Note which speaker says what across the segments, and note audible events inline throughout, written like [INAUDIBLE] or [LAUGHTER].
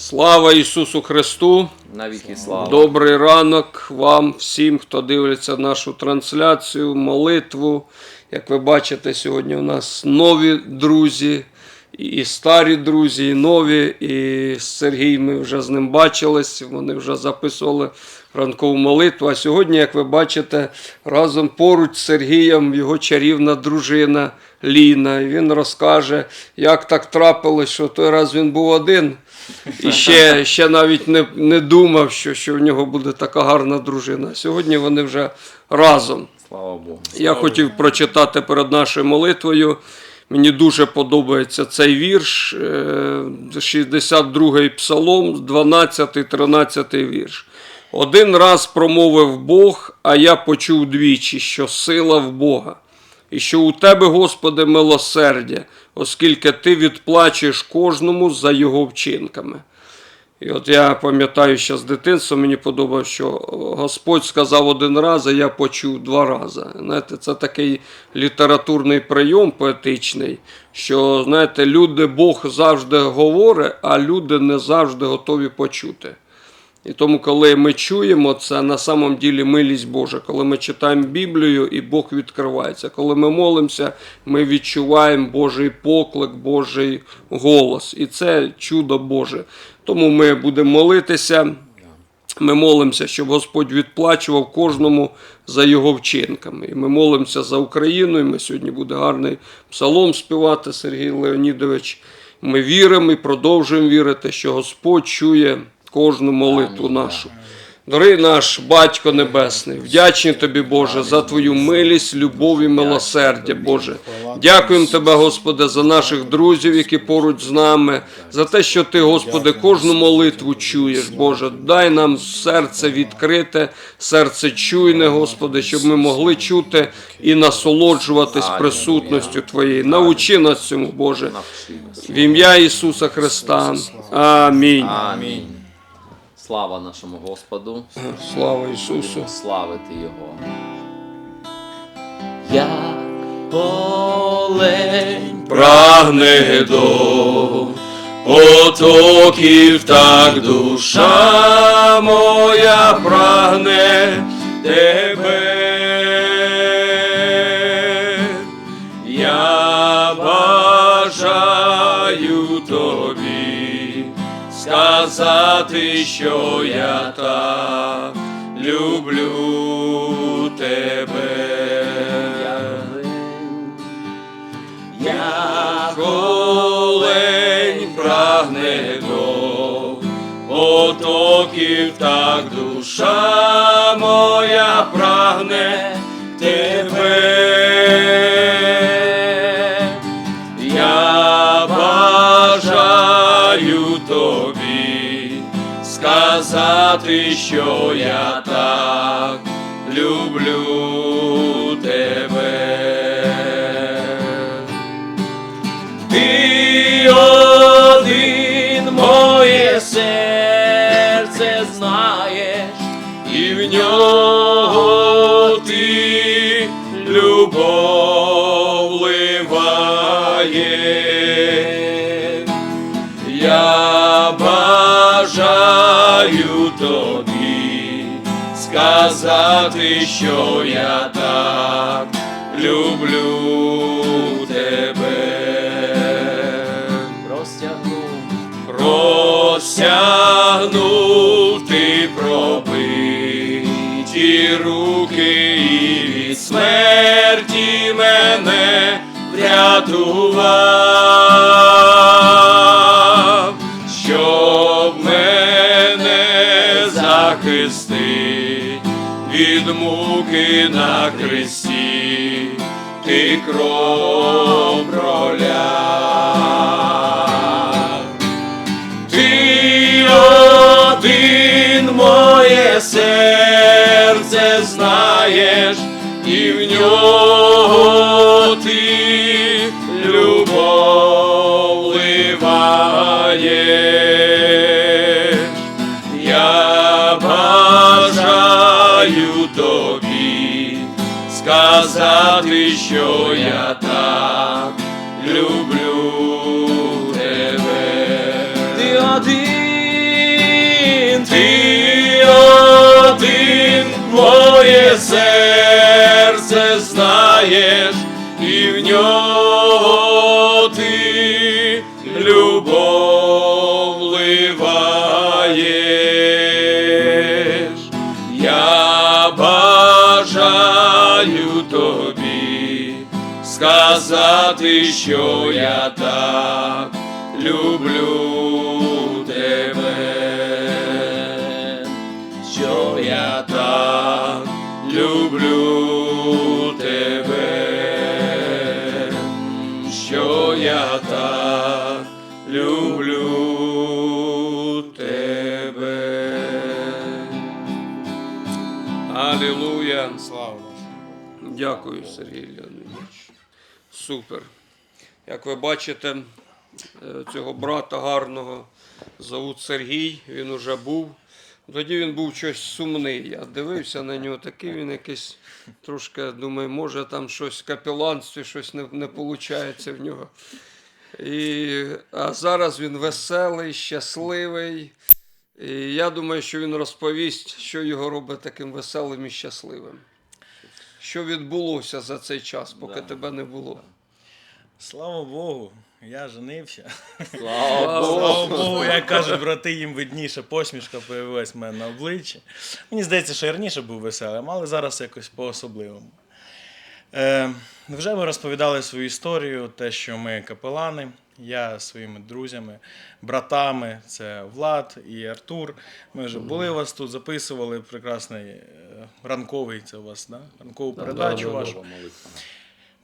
Speaker 1: Слава Ісусу Христу!
Speaker 2: Навіки слава.
Speaker 1: Добрий ранок вам всім, хто дивиться нашу трансляцію, молитву. Як ви бачите, сьогодні у нас нові друзі, і старі друзі, і нові. І з Сергієм ми вже з ним бачились, вони вже записували ранкову молитву. А сьогодні, як ви бачите, разом поруч з Сергієм його чарівна дружина Ліна. І він розкаже, як так трапилось, що той раз він був один. І ще, ще навіть не, не думав, що, що в нього буде така гарна дружина. Сьогодні вони вже разом.
Speaker 2: Слава Богу.
Speaker 1: Я хотів прочитати перед нашою молитвою. Мені дуже подобається цей вірш, е, 62-й псалом, 12-13 вірш. Один раз промовив Бог, а я почув двічі, що сила в Бога, і що у тебе, Господи, милосердя, оскільки ти відплачуєш кожному за його вчинками. І от я пам'ятаю, що з дитинства мені подобалося, що Господь сказав один раз, а я почув два рази. Знаєте, це такий літературний прийом поетичний, що знаєте, люди Бог завжди говорить, а люди не завжди готові почути. І тому, коли ми чуємо це, на самом ділі милість Божа, коли ми читаємо Біблію і Бог відкривається. Коли ми молимося, ми відчуваємо Божий поклик, Божий голос. І це чудо Боже. Тому ми будемо молитися. Ми молимося, щоб Господь відплачував кожному за його вчинками. І ми молимося за Україну. І ми сьогодні буде гарний псалом співати Сергій Леонідович. Ми віримо і продовжуємо вірити, що Господь чує кожну молитву нашу. Дорогий наш Батько Небесний, вдячні тобі, Боже, за твою милість, любов і милосердя, Боже. Дякуємо тебе, Господи, за наших друзів, які поруч з нами, за те, що ти, Господи, кожну молитву чуєш, Боже. Дай нам серце відкрите, серце чуйне, Господи, щоб ми могли чути і насолоджуватись присутністю Твоєю. Научи нас цьому, Боже. В ім'я Ісуса Христа. Амінь.
Speaker 2: Слава нашому Господу.
Speaker 1: Слава Ісусу.
Speaker 2: Славити Його. Я олень
Speaker 1: Прагне до потоків, так душа моя прагне тебе. Сказати, що я так люблю тебе. Як олень прагне до потоків, так душа моя прагне тебе. Тобі сказати, що я так люблю тебе. Сказати, що я так люблю тебе.
Speaker 2: Розтягнув
Speaker 1: Розтягнув ти пробиті руки і від смерті мене врятував, муки на хресті, ти кров проляв. Ти один моє серце знаєш, і в нього сказати, що я так люблю тебе,
Speaker 2: ти один,
Speaker 1: ти один, моє серце знаєш, і в нього ти любов. Сказати, що я так люблю тебе, що я так люблю тебе, що я так люблю тебе. Алілуя.
Speaker 3: Слава
Speaker 1: Дякую, Сергій Леонідович. Супер. Як ви бачите, е, цього брата гарного зовут Сергій, він уже був. Тоді він був щось сумний. Я дивився на нього, такий він якийсь трошки, думаю, може там щось в капеланстві, щось не, не виходить в нього. І, а зараз він веселий, щасливий. І я думаю, що він розповість, що його робить таким веселим і щасливим. Що відбулося за цей час, поки
Speaker 2: Да.
Speaker 1: тебе не було.
Speaker 3: Слава Богу, я женився.
Speaker 2: Слава
Speaker 3: Слава
Speaker 2: Богу.
Speaker 3: Богу, як кажуть брати, їм видніше посмішка появилась в мене на обличчі. Мені здається, що я раніше був веселим, але зараз якось по-особливому. Е, вже ми розповідали свою історію, те, що ми капелани, я своїми друзями, братами, це Влад і Артур. Ми вже були у вас тут, записували прекрасний е, ранковий, це у вас, да? ранкову передачу
Speaker 1: да, да.
Speaker 3: вашу.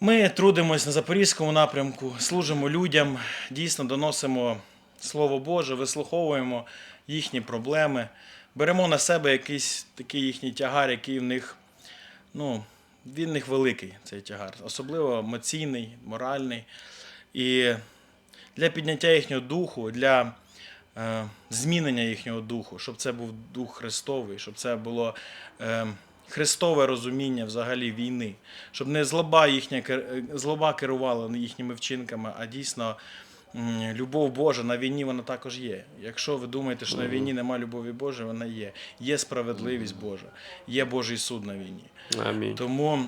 Speaker 3: Ми трудимось на Запорізькому напрямку, служимо людям, дійсно доносимо Слово Боже, вислуховуємо їхні проблеми, беремо на себе якийсь такий їхній тягар, який в них, ну, він в них великий, цей тягар, особливо емоційний, моральний. І для підняття їхнього духу, для е, змінення їхнього духу, щоб це був дух Христовий, щоб це було е, христове розуміння взагалі війни, щоб не злоба їхня е, злоба керувала їхніми вчинками, а дійсно любов Божа на війні вона також є. Якщо ви думаєте, що на війні немає любові Божої, вона є. Є справедливість Божа, є Божий суд на війні.
Speaker 1: Амінь.
Speaker 3: Тому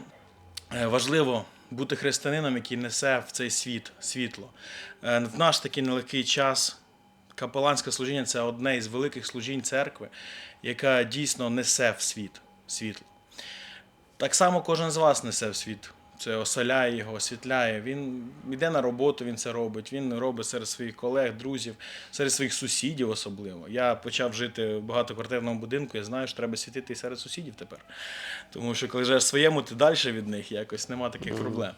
Speaker 3: е, важливо бути християнином, який несе в цей світ світло. Е, В наш такий нелегкий час капеланське служіння це одне із великих служінь церкви, яка дійсно несе в світ світло. Так само кожен з вас несе в світ. Це оселяє його, освітляє. Він йде на роботу, він це робить. Він робить серед своїх колег, друзів, серед своїх сусідів особливо. Я почав жити в багатоквартирному будинку, я знаю, що треба світити і серед сусідів тепер. Тому що коли живеш своєму, ти далі від них, якось нема таких проблем.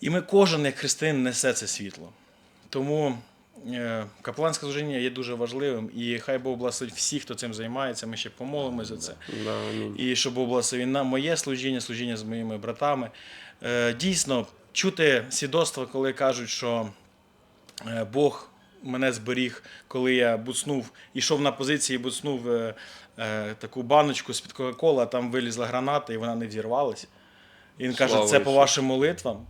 Speaker 3: І ми кожен, як християнин, несе це світло. Тому е, капеланське служіння є дуже важливим, і хай Бог благословить всіх, хто цим займається. Ми ще помолимося за це.
Speaker 1: Амінь.
Speaker 3: І щоб Бог благословив на моє служіння, служіння з моїми братами. Е, Дійсно, чути свідоцтва, коли кажуть, що е, Бог мене зберіг, коли я буцнув, ішов на позиції, буцнув е, таку баночку з-під Кока-Кола, а там вилізла граната і вона не взірвалась. І він каже, це по вашим молитвам.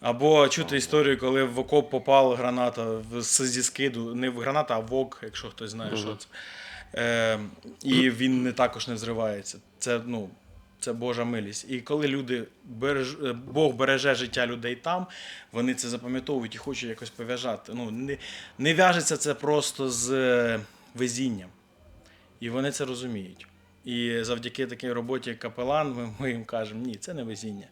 Speaker 3: Або чути історію, коли в окоп попала граната зі скиду, не в граната, а в ок, якщо хтось знає, що це. Е, і він не також не взривається. Це, ну, це Божа милість. І коли люди береж, е, Бог береже життя людей там, вони це запам'ятовують і хочуть якось пов'яжати. Ну, не, не в'яжеться це просто з е, везінням. І вони це розуміють. І завдяки такій роботі як капелан, ми, ми їм кажемо, ні, це не везіння.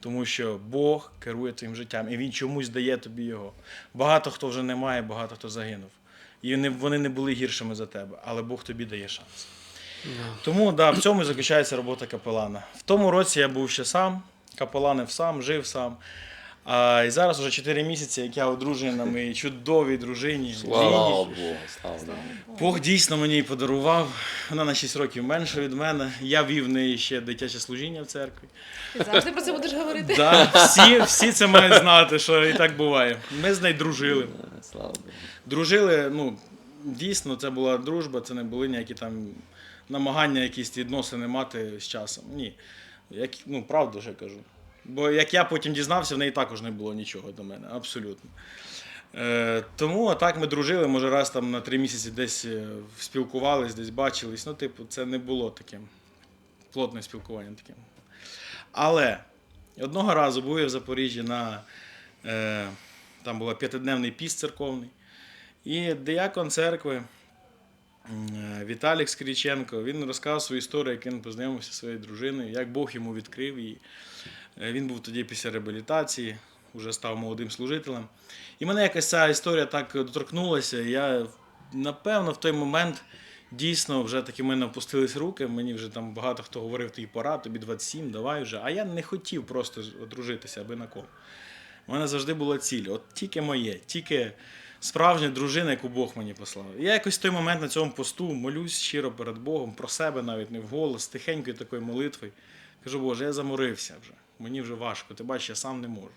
Speaker 3: Тому що Бог керує твоїм життям, і Він чомусь дає тобі його. Багато хто вже не має, багато хто загинув. І вони не були гіршими за тебе, але Бог тобі дає шанс. Тому да, в цьому і заключається робота капелана. В тому році я був ще сам, капеланив сам, жив сам. А, і зараз вже 4 місяці, як я одружений на моїй чудовій дружині.
Speaker 1: Слава
Speaker 2: Богу, слава Богу.
Speaker 3: Бог дійсно мені її подарував. Вона на 6 років менше від мене. Я вів в неї ще дитяче служіння в церкві.
Speaker 4: Ти завжди про це будеш говорити.
Speaker 3: Да, всі, всі це мають знати, що і так буває. Ми з нею дружили.
Speaker 2: Слава Богу.
Speaker 3: Дружили, ну, дійсно, це була дружба, це не були ніякі там намагання, якісь відносини мати з часом. Ні. Як, ну, правду ж я кажу. Бо як я потім дізнався, в неї також не було нічого до мене, абсолютно. Е, тому так ми дружили, може, раз там на три місяці десь е, спілкувались, десь бачились. Ну, типу, це не було таким плотне спілкування таким. Але Одного разу був я в Запоріжжі на е, там був п'ятидневний піст церковний. І диякон церкви е, Віталік Скріченко, він розказав свою історію, як він познайомився зі своєю дружиною, як Бог йому відкрив її. Е, Він був тоді після реабілітації, вже став молодим служителем. І мене якась ця історія так доторкнулася. Я, напевно, в той момент дійсно вже таки в мене опустились руки. Мені вже там багато хто говорив, тобі пора, тобі 27, давай вже. А я не хотів просто одружитися аби на кого. У мене завжди була ціль, от тільки моє, тільки справжня дружина, яку Бог мені послав. Я якось в той момент на цьому посту молюсь щиро перед Богом, про себе навіть не вголос, тихенькою такою молитвою. Кажу, Боже, я заморився вже. Мені вже важко, ти бачиш, я сам не можу.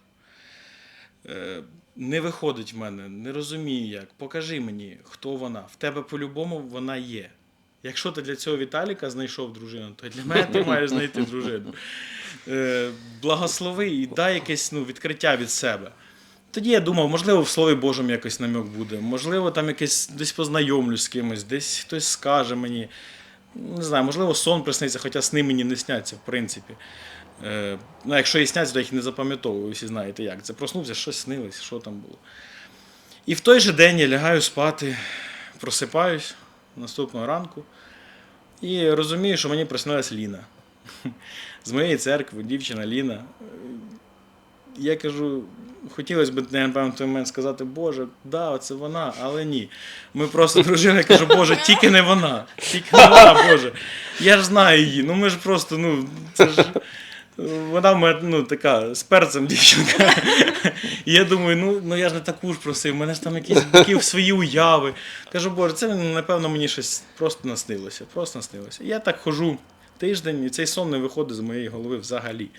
Speaker 3: Е, не виходить в мене, не розумію як. Покажи мені, хто вона. В тебе по-любому вона є. Якщо ти для цього Віталіка знайшов дружину, то для мене ти маєш знайти дружину. Е, благослови і дай якесь ну, відкриття від себе. Тоді я думав, можливо, в Слові Божому якось намек буде, можливо, там якесь десь познайомлюсь з кимось, десь хтось скаже мені. Не знаю, можливо, сон присниться, хоча сни мені не сняться, в принципі. Е, ну, якщо і сняться, то я їх не запам'ятовую, всі знаєте як. Це проснувся, щось снилось, що там було. І в той же день я лягаю спати, просипаюсь наступного ранку і розумію, що мені приснилась Ліна. [LAUGHS] З моєї церкви, дівчина Ліна. Я кажу, хотілося б, напевно, той момент сказати, Боже, да, це вона, але ні. Ми просто дружили, я кажу, Боже, тільки не вона. Тільки не вона, Боже. Я ж знаю її. Ну ми ж просто, ну, це ж. Вона в мене ну, така з перцем дівчинка. І я думаю, ну, ну я ж не таку ж просив, мене ж там якісь такі свої уяви. Кажу, Боже, це напевно мені щось просто наснилося. Просто наснилося. Я так хожу тиждень, і цей сон не виходить з моєї голови взагалі.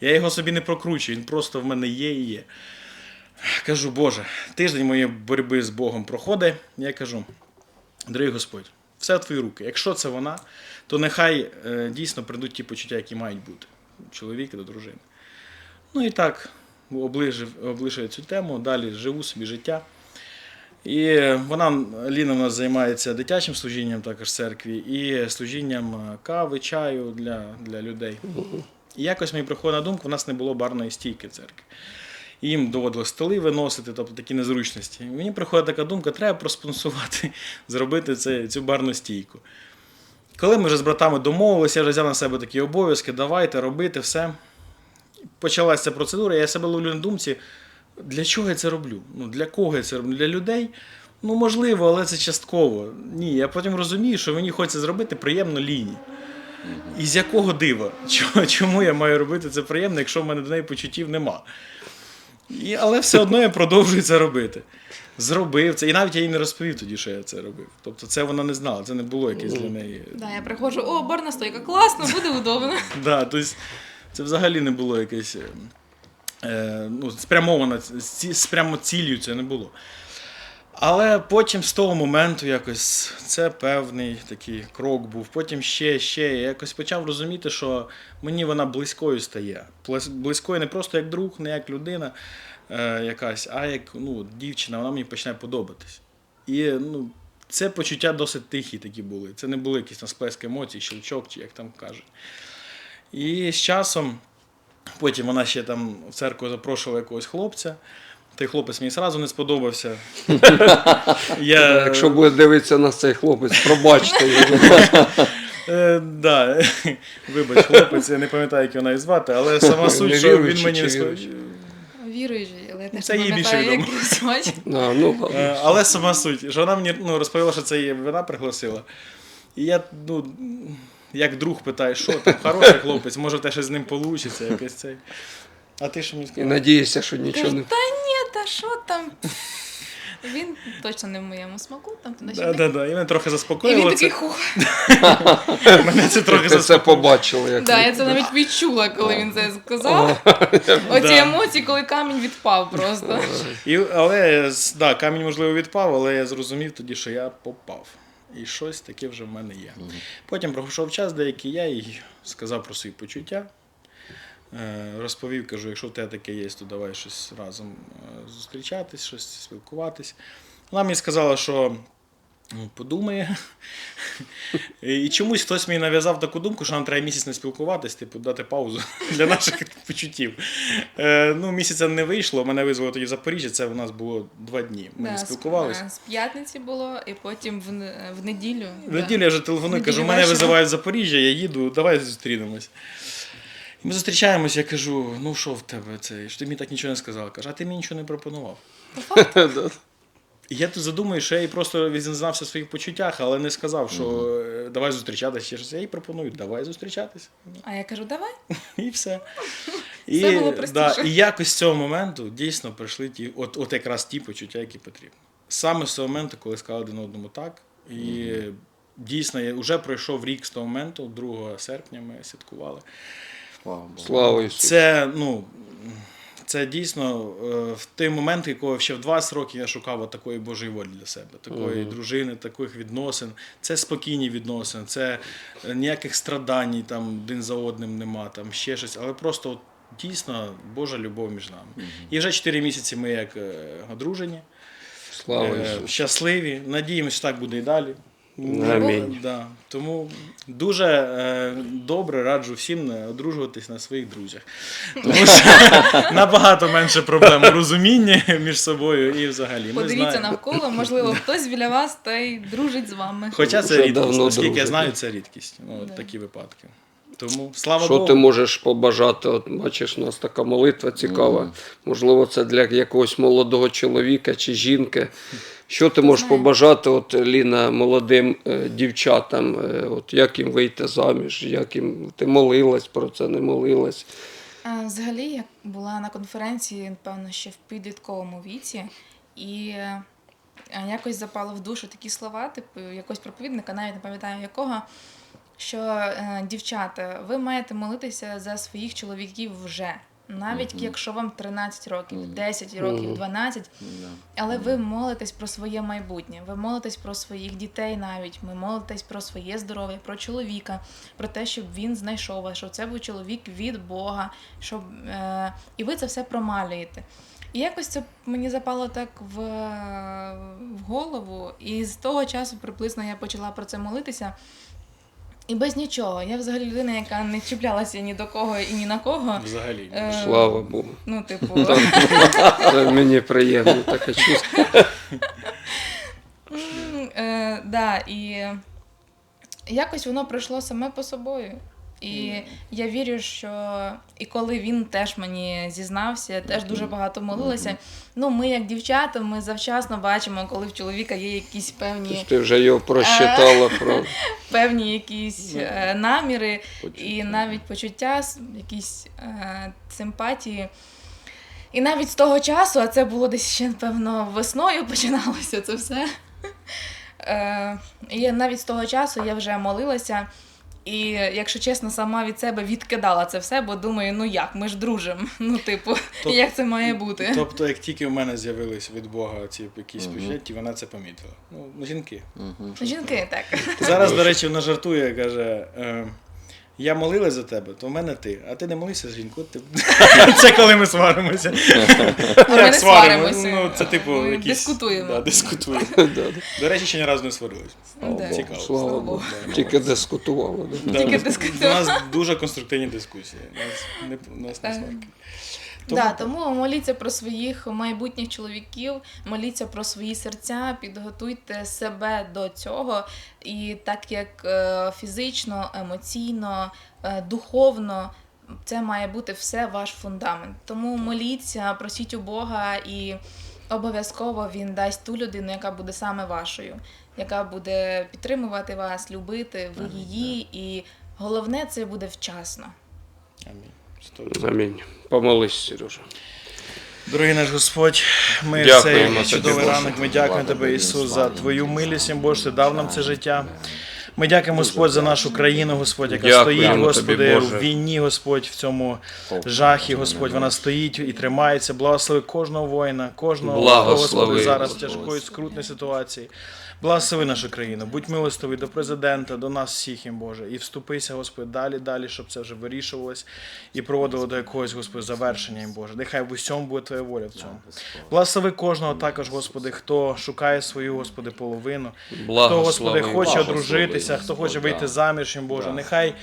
Speaker 3: Я його собі не прокручую, він просто в мене є і є. Кажу, Боже, тиждень моєї боротьби з Богом проходить. Я кажу, дорогий Господь, все в твої руки. Якщо це вона, то нехай е, дійсно прийдуть ті почуття, які мають бути чоловіка до дружини. Ну і так, оближив, облишив цю тему, далі живу собі життя. І вона, Ліна, у нас займається дитячим служінням також в церкві і служінням е, кави, чаю для, для людей. І якось мені приходить на думку, у нас не було барної стійки в церкві. І їм доводилось столи виносити, тобто такі незручності. І мені приходить така думка, треба проспонсувати, [LAUGHS] зробити це, цю барну стійку. Коли ми вже з братами домовилися, я вже взяв на себе такі обов'язки, давайте робити все. Почалася ця процедура, я себе ловлю на думці, для чого я це роблю? Ну, для кого я це роблю? Для людей? Ну, можливо, але це частково. Ні, я потім розумію, що мені хочеться зробити приємно лінії. І з якого дива? [LAUGHS] Чому, чому я маю робити це приємно, якщо в мене до неї почуттів нема? І, але все одно я продовжую це робити. Зробив це. І навіть я їй не розповів тоді, що я це робив. Тобто це вона не знала, це не було якесь для неї.
Speaker 4: Да, я приходжу, о, барна стойка, класно, буде удобно. [LAUGHS]
Speaker 3: Да, тобто це взагалі не було якесь. Е, ну, спрямовано, ці- з прямо ціллю це не було. Але потім з того моменту якось це певний такий крок був. Потім ще, ще. Я якось почав розуміти, що мені вона близькою стає. Близькою не просто як друг, не як людина е, якась, а як ну, дівчина, вона мені почне подобатись. І ну, це почуття досить тихі такі були. Це не були якісь там сплески емоцій, щелчок, чи як там кажуть. І з часом, потім вона ще там в церкву запрошувала якогось хлопця. Той хлопець мені одразу не сподобався. [LAUGHS] Я,
Speaker 1: Якщо буде дивитися на цей хлопець, пробачте його. [LAUGHS]
Speaker 3: Е, да. [LAUGHS] Вибач, хлопець, я не пам'ятаю, як його навіть звати, але сама суть, що він мені не сподобався.
Speaker 1: віруючий?
Speaker 4: Віруючий, але я
Speaker 3: Це їй більше відомо.
Speaker 4: її.
Speaker 1: А, ну.
Speaker 3: Е, Але сама суть, що вона мені ну, розповіла, що це її вона пригласила. І я, ну, як друг питаю, що там, хороший хлопець, може те щось з ним вийде, якось цей. А ти що мені
Speaker 1: І
Speaker 3: сказав?
Speaker 1: надіюся, що нічого
Speaker 4: Кажу,
Speaker 1: не.
Speaker 4: та ні, та що там? Він точно не в моєму смаку, там туди
Speaker 3: Да, да, да. І мене трохи
Speaker 4: І він
Speaker 3: заспокоїло.
Speaker 4: такий
Speaker 3: Це.
Speaker 4: хух. [LAUGHS]
Speaker 3: Мене це трохи
Speaker 1: Ти це
Speaker 3: заспокоїло.
Speaker 1: побачила, як
Speaker 4: Да, я це навіть відчула, коли він це сказав. [LAUGHS] Оці
Speaker 3: Да.
Speaker 4: емоції, коли камінь відпав просто.
Speaker 3: І, але да, камінь, можливо, відпав, але я зрозумів тоді, що я попав. І щось таке вже в мене є. Потім пройшов час деякий, я їй сказав про свої почуття. Е, Розповів, кажу, якщо в тебе таке є, то давай щось разом е, зустрічатись, щось спілкуватись. Вона мені сказала, що Ну, Подумає. І чомусь хтось мені нав'язав таку думку, що нам треба місяць не спілкуватись, типу, дати паузу [LAUGHS] для наших почуттів. Е, ну, місяця не вийшло, мене визвали тоді в Запоріжжя, це у нас було два дні. Ми
Speaker 4: Да, з-
Speaker 3: спілкувалися.
Speaker 4: З п'ятниці було, і потім в, в неділю.
Speaker 3: В неділю я вже телефоную, кажу, мене
Speaker 4: вечором.
Speaker 3: визивають в Запоріжжя, я їду, давай зустрінемось. Ми зустрічаємось, я кажу, ну що в тебе це? Що ти мені так нічого не сказав? Каже, а ти мені нічого не пропонував. [LAUGHS] І я тут задумаю, що я їй просто відзнався в своїх почуттях, але не сказав, що е, давай зустрічатися. ще щось. Я їй пропоную, давай зустрічатися.
Speaker 4: А я кажу, давай. [LAUGHS]
Speaker 3: І все. [LAUGHS]
Speaker 4: Все було
Speaker 3: да, і якось з цього моменту дійсно прийшли ті, от, от якраз ті почуття, які потрібні. Саме з того моменту, коли сказали один одному так. І дійсно, я вже пройшов рік з того моменту, 2 серпня ми святкували.
Speaker 2: Слава Богу.
Speaker 1: Слава Ісусу.
Speaker 3: Це, ну, це дійсно е, в той момент, якого ще в 20 років я шукав такої Божої волі для себе, такої дружини, таких відносин. Це спокійні відносини, це е, ніяких страдань там один за одним нема, там ще щось, але просто от, дійсно Божа любов між нами. І вже 4 місяці ми як е, одружені,
Speaker 1: Слава
Speaker 3: е, щасливі. Надіємося, що так буде і далі.
Speaker 1: Амінь.
Speaker 3: Да. Тому дуже е, добре раджу всім не одружуватись на своїх друзях. Тому що [LAUGHS] набагато менше проблем у розумінні між собою і взагалі.
Speaker 4: Подивіться навколо, можливо, хтось біля вас та й дружить з вами.
Speaker 3: Хоча це рідкість, наскільки я знаю, це рідкість. Ну, такі випадки. Тому слава
Speaker 1: Що
Speaker 3: Богу.
Speaker 1: ти можеш побажати? От бачиш, у нас така молитва цікава. Можливо, це для якогось молодого чоловіка чи жінки. Що ти можеш
Speaker 4: Знаю.
Speaker 1: побажати, от Ліна, молодим е, дівчатам? Е, от як їм вийти заміж? Як їм ти молилась про це, не молилась?
Speaker 4: А, Взагалі, я була на конференції, напевно, ще в підлітковому віці, і е, якось запало в душу такі слова, типу якогось проповідника, навіть не пам'ятаю якого, що е, дівчата, ви маєте молитися за своїх чоловіків вже. Навіть якщо вам 13 років, 10 років, 12,
Speaker 2: Да.
Speaker 4: але ви молитесь про своє майбутнє, ви молитесь про своїх дітей навіть, ви молитесь про своє здоров'я, про чоловіка, про те, щоб він знайшов вас, щоб це був чоловік від Бога, щоб, е, і ви це все промалюєте. І якось це мені запало так в, в голову, і з того часу приблизно я почала про це молитися. І без нічого. Я взагалі людина, яка не чіплялася ні до кого і ні на кого.
Speaker 3: Взагалі.
Speaker 4: Е,
Speaker 1: Слава Богу.
Speaker 4: Ну, типу, [LAUGHS]
Speaker 1: Це мені приємно таке чувство.
Speaker 4: Так, Е, да, і якось воно пройшло саме по собою. І я вірю, що і коли він теж мені зізнався, я теж дуже багато молилася. Ну, ми, як дівчата, ми завчасно бачимо, коли в чоловіка є якісь певні,
Speaker 1: Ти вже його просчитала про [LAUGHS]
Speaker 4: певні якісь е, наміри
Speaker 1: Почуття.
Speaker 4: і навіть почуття, якісь е, симпатії. І навіть з того часу, а це було десь ще, напевно, весною починалося це все. [LAUGHS] Е, і навіть з того часу я вже молилася. І, якщо чесно, сама від себе відкидала це все, бо думаю, ну як, ми ж дружимо. [LAUGHS] Ну, типу,
Speaker 3: Тоб-
Speaker 4: як це має бути?
Speaker 3: Тобто, як тільки в мене з'явились від Бога ці якісь почуття, вона це помітила. Ну, жінки.
Speaker 2: Угу.
Speaker 4: Жінки так.
Speaker 3: Зараз, до речі, вона жартує, каже. Е, я молилась за тебе, то в мене ти, а ти не молися за жінку. Ти... [LAUGHS] Це коли ми сваримося.
Speaker 4: Ми не сваримося.
Speaker 3: Ну, це типу
Speaker 4: Ми
Speaker 3: якісь...
Speaker 4: дискутуємо.
Speaker 3: Да, дискутуємо. [LAUGHS]
Speaker 1: Да,
Speaker 3: До речі, ще ні разу не сварились. Цікаво.
Speaker 1: Слава
Speaker 4: Слава
Speaker 1: Богу.
Speaker 4: Богу.
Speaker 1: Тільки дискутували. Да?
Speaker 3: Да,
Speaker 4: Тільки
Speaker 3: у нас- У нас дуже конструктивні дискусії. У нас не, у нас не сварки.
Speaker 4: Тому... Да, тому моліться про своїх майбутніх чоловіків, моліться про свої серця, підготуйте себе до цього. І так як е, фізично, емоційно, е, духовно. Це має бути все ваш фундамент. Тому моліться, просіть у Бога, і обов'язково він дасть ту людину, яка буде саме вашою, яка буде підтримувати вас, любити, ви її. І головне це буде вчасно.
Speaker 3: Амінь. Сто
Speaker 1: Амінь. Помолись, Сережа.
Speaker 3: Дорогий наш Господь, ми цей чудовий
Speaker 1: Боже.
Speaker 3: ранок. Ми дякуємо Тебе,
Speaker 2: Тобі,
Speaker 3: Ісус, за Твою милість, Боже, Ти дав нам це життя. Ми дякуємо, Господь, за нашу країну, Господь, яка
Speaker 1: Дякуємо
Speaker 3: стоїть, Господи, в війні, Господь, в цьому жахі, Господь, вона стоїть і тримається. Благослови кожного воїна, кожного, Господи, зараз в тяжкої скрутної ситуації. Благослови нашу країну, будь милостивий до президента, до нас всіх, їм Боже, і вступися, Господи, далі, далі, щоб це вже вирішувалось і проводило до якогось, Господи, завершення, їм Боже. Нехай в усьому буде Твоя воля в цьому. Благослови кожного також, Господи, хто шукає свою, Господи, половину, хто, Господи, хоче одружитися, хто хоче вийти заміж, їм Боже. Нехай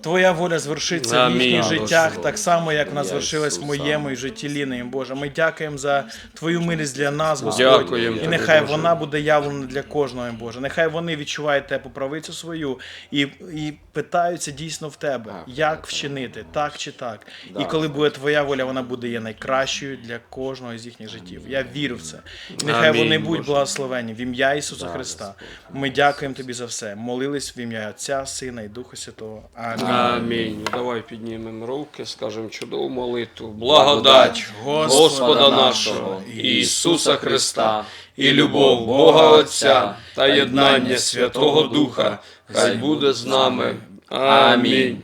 Speaker 3: Твоя воля звершиться в їхніх життях, так само, як вона звершилась в моєму і житті Ліни, Боже. Ми дякуємо за Твою милість для нас, Господь.
Speaker 1: Дякуємо
Speaker 3: І нехай вона буде явлена для кожного, Боже. Нехай вони відчувають те правицю свою і, і питаються дійсно в тебе, як вчинити, так чи так. І коли буде Твоя воля, вона буде є найкращою для кожного з їхніх життів. Я вірю в це. І нехай
Speaker 1: Амінь,
Speaker 3: вони будуть благословені в ім'я Ісуса Христа. Ми дякуємо Тобі за все. Молились в ім'я Отця, Сина і Духа Святого. Амінь.
Speaker 1: Амінь. Давай піднімемо руки, скажемо чудову молитву.
Speaker 2: Благодать
Speaker 3: Господа
Speaker 1: Господа
Speaker 3: нашого,
Speaker 1: Ісуса Христа, і любов Бога Отця та єднання Святого Духа, хай буде з нами. Амінь.